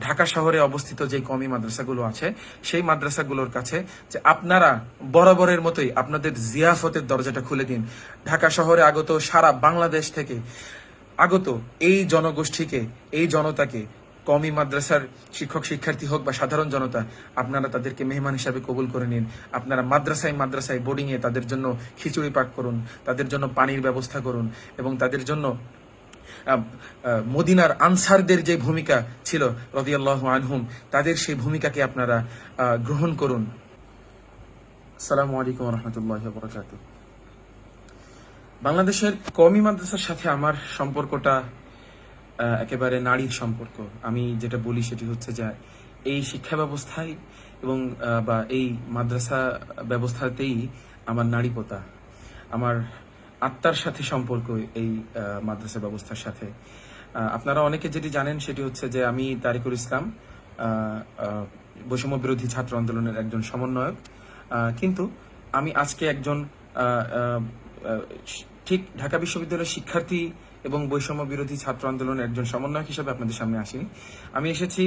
ঢাকা শহরে অবস্থিত যে কমি মাদ্রাসাগুলো আছে, সেই মাদ্রাসাগুলোর কাছে যে আপনারা বরাবরের মতোই আপনাদের জিয়াফতের দরজাটা খুলে দিন। ঢাকা শহরে আগত সারা বাংলাদেশ থেকে আগত এই জনগোষ্ঠীকে, এই জনতাকে কমি মাদ্রাসার শিক্ষক শিক্ষার্থী হোক বা সাধারণ জনতা, আপনারা তাদেরকে মেহমান হিসাবে কবুল করে নিন। আপনারা মাদ্রাসায় মাদ্রাসায় বোর্ডিংয়ে তাদের জন্য খিচুড়ি পাক করুন, তাদের জন্য পানির ব্যবস্থা করুন এবং তাদের জন্য মদিনার আনসারদের যে ভূমিকা ছিল, রদিয়াল্লাহ আনহুম, তাদের সেই ভূমিকাকে আপনারা গ্রহণ করুন। আসসালামু আলাইকুম রহমতুল্লাহ বরকাত বাংলাদেশের কমি মাদ্রাসার সাথে আমার সম্পর্কটা একেবারে নারীর সম্পর্ক। আমি যেটা বলি সেটি হচ্ছে যে, এই শিক্ষা ব্যবস্থায় এবং বা এই মাদ্রাসা ব্যবস্থাতেই আমার নারীপতা। আমার আত্মার সাথে সম্পর্ক এই মাদ্রাসা ব্যবস্থার সাথে। আপনারা অনেকে যেটি জানেন সেটি হচ্ছে যে আমি তারিকুল ইসলাম বৈষম্য বিরোধী ছাত্র আন্দোলনের একজন সমন্বয়ক। কিন্তু আমি আজকে একজন ঠিক ঢাকা বিশ্ববিদ্যালয়ের শিক্ষার্থী এবং বৈষম্য বিরোধী ছাত্র আন্দোলনের একজন সমন্বয়ক হিসেবে আপনাদের সামনে আসিনি। আমি এসেছি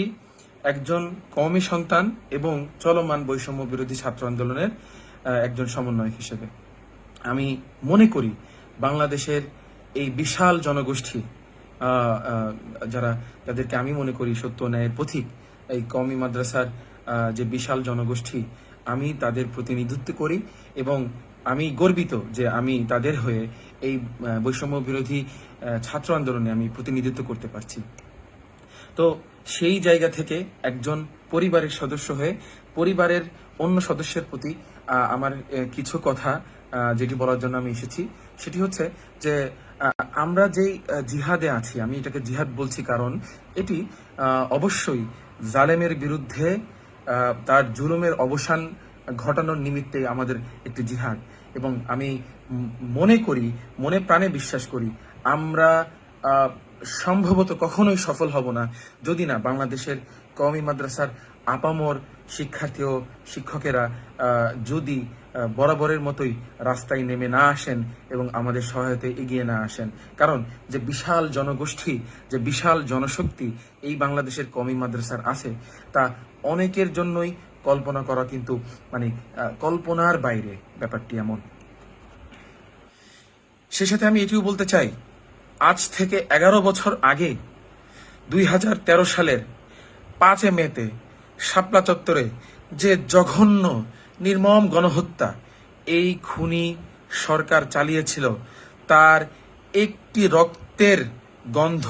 একজন কওমি সন্তান এবং চলমান বৈষম্য বিরোধী ছাত্র আন্দোলনের একজন সমন্বয়ক হিসেবে। আমি মনে করি বাংলাদেশের এই বিশাল জনগোষ্ঠী যারা তাদেরকে আমি মনে করি সত্য ন্যায়ের পথিক, এই কওমি মাদ্রাসার যে বিশাল জনগোষ্ঠী, আমি তাদের প্রতিনিধিত্ব করি এবং আমি গর্বিত যে আমি তাদের হয়ে এই বৈষম্য বিরোধী ছাত্র আন্দোলনে আমি প্রতিনিধিত্ব করতে পারছি। তো সেই জায়গা থেকে একজন পরিবারের সদস্য হয়ে পরিবারের অন্য সদস্যের প্রতি আমার কিছু কথা যেটি বলার জন্য আমি এসেছি। সেটি হচ্ছে যে আমরা যেই জিহাদে আছি, আমি এটাকে জিহাদ বলছি কারণ এটি অবশ্যই জালেমের বিরুদ্ধে তার জুলুমের অবসান ঘটানোর নিমিত্তে আমাদের একটি জিহাদ। এবং আমি মনে করি, মনে প্রাণে বিশ্বাস করি, আমরা সম্ভবত কখনোই সফল হব না। যদি না, বাংলাদেশের কওমি মাদ্রাসার আপামর শিক্ষার্থী ও শিক্ষকেরা যদি বরাবরের মতোই রাস্তায় নেমে না আসেন এবং আমাদের সহায়তায় এগিয়ে না আসেন। কারণ যে বিশাল জনগোষ্ঠী, যে বিশাল জনশক্তি এই বাংলাদেশের কমি মাদ্রাসার আছে, তা অনেকের জন্যই কল্পনা করা কিন্তু মানে কল্পনার বাইরে ব্যাপারটি এমন। সে সাথে আমি এটিও বলতে চাই, আজ থেকে এগারো বছর আগে দুই হাজার তেরো সালের পাঁচে মেতে শাপলা চত্বরে যে জঘন্য, নির্মম গণহত্যা, এই খুনি সরকার চালিয়েছিল, তার একটি রক্তের গন্ধ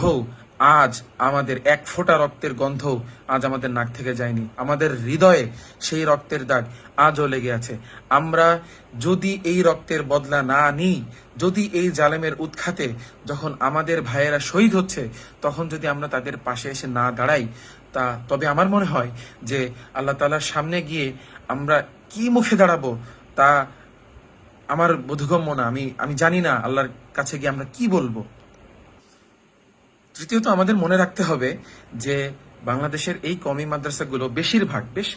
আজ আমাদের, এক ফোঁটা রক্তের গন্ধ আজ আমাদের নাক থেকে যায়নি। আমাদের হৃদয়ে সেই রক্তের দাগ আজও লেগে আছে। আমরা যদি এই রক্তের বদলা না নিই, যদি এই জালেমের উৎখাতে যখন আমাদের ভাইয়েরা শহীদ হচ্ছে, তখন যদি আমরা তাদের পাশে এসে না দাঁড়াই তা তবে আমার মনে হয় যে আল্লাহ তালার সামনে গিয়ে আমরা কি মুখে দাঁড়াবো তা আমার বোধগম্য না। আমি আমি জানি না আল্লাহর কাছে গিয়ে আমরা কি বলব। তৃতীয়ত আমাদের মনে রাখতে হবে যে বাংলাদেশের এই কমি মাদ্রাসাগুলো বেশিরভাগ, বেশ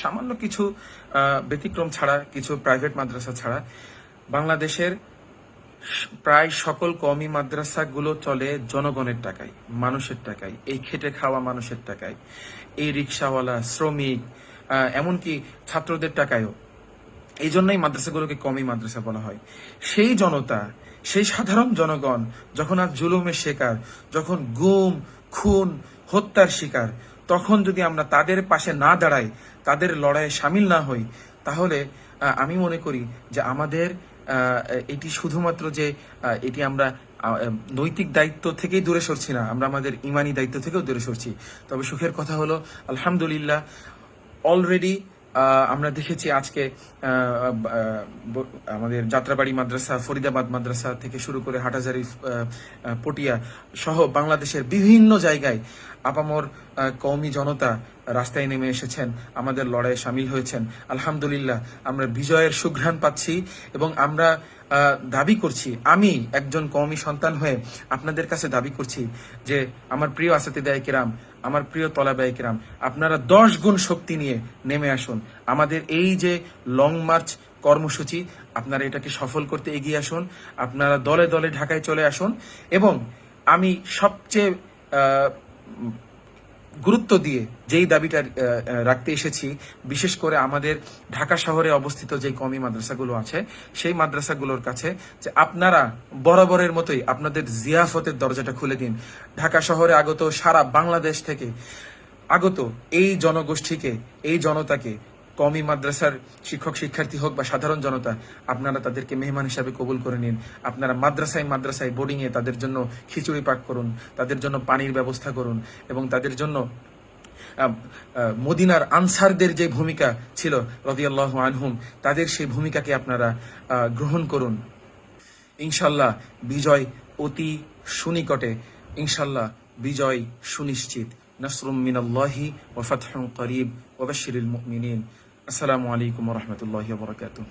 সামান্য কিছু ব্যতিক্রম ছাড়া, কিছু প্রাইভেট মাদ্রাসা ছাড়া বাংলাদেশের প্রায় সকল কমি মাদ্রাসাগুলো চলে জনগণের টাকায়, মানুষের টাকায়, এই খেটে খাওয়া মানুষের টাকায়, এই রিক্সাওয়ালা শ্রমিক এমনকি ছাত্রদের টাকায়ও। এই জন্যই মাদ্রাসাগুলোকে কমি মাদ্রাসা বলা হয়। সেই জনতা, সেই সাধারণ জনগণ যখন আজ জুলুমের শিকার, যখন গুম, খুন, হত্যার শিকার, তখন যদি আমরা তাদের পাশে না দাঁড়াই, তাদের লড়াইয়ে সামিল না হই, তাহলে আমি মনে করি যে আমাদের এটি শুধুমাত্র যে এটি আমরা নৈতিক দায়িত্ব থেকেই দূরে সরছি না, আমরা আমাদের ইমানি দায়িত্ব থেকেও দূরে সরছি। তবে সুখের কথা হলো, আলহামদুলিল্লাহ অলরেডি আমরা দেখেছি আজকে আমাদের যাত্রাবাড়ি মাদ্রাসা, ফরিদাবাদ মাদ্রাসা থেকে শুরু করে হাটাজারি পটিয়া সহ বাংলাদেশের বিভিন্ন জায়গায় আপামর কওমি জনতা রাস্তায় নেমে এসেছেন, আমাদের লড়াইয়ে সামিল হয়েছেন। আলহামদুলিল্লাহ, আমরা বিজয়ের সুঘ্রাণ পাচ্ছি এবং আমরা দাবি করছি, আমি একজন কওমি সন্তান হয়ে আপনাদের কাছে দাবি করছি যে, আমার প্রিয় আসাতিদায় কিরাম আমার প্রিয় তলাবায় আপনারা দশ গুণ শক্তি নিয়ে নেমে আসুন। আমাদের এই যে লং মার্চ কর্মসূচি, আপনারা এটাকে সফল করতে এগিয়ে আসুন। আপনারা দলে দলে ঢাকায় চলে আসুন। এবং আমি সবচেয়ে গুরুত্ব দিয়ে যেই দাবিটা রাখতে এসেছি, বিশেষ করে আমাদের ঢাকা শহরে অবস্থিত যে কমি মাদ্রাসাগুলো আছে, সেই মাদ্রাসাগুলোর কাছে যে আপনারা বরাবরের মতোই আপনাদের জিয়াফতের দরজাটা খুলে দিন। ঢাকা শহরে আগত সারা বাংলাদেশ থেকে আগত এই জনগোষ্ঠীকে, এই জনতাকে কমি মাদ্রাসার শিক্ষক, শিক্ষার্থী হোক বা সাধারণ জনতা, আপনারা তাদেরকে মেহমান হিসাবে কবুল করে নিন। আপনারা মাদ্রাসায় মাদ্রাসায় বোর্ডিং এ তাদের জন্য খিচুড়ি পাক করুন, তাদের জন্য পানির ব্যবস্থা করুন এবং তাদের জন্য মদিনার আনসারদের যে ভূমিকা ছিল, রদিয়াল্লাহ আনহুম, তাদের সেই ভূমিকাকে আপনারা গ্রহণ করুন। ইনশাল্লাহ বিজয় অতি সুনিকটে, ইনশাল্লাহ বিজয় সুনিশ্চিত। نصر من الله وفتح قريب وبشر المؤمنين. السلام عليكم ورحمة الله وبركاته.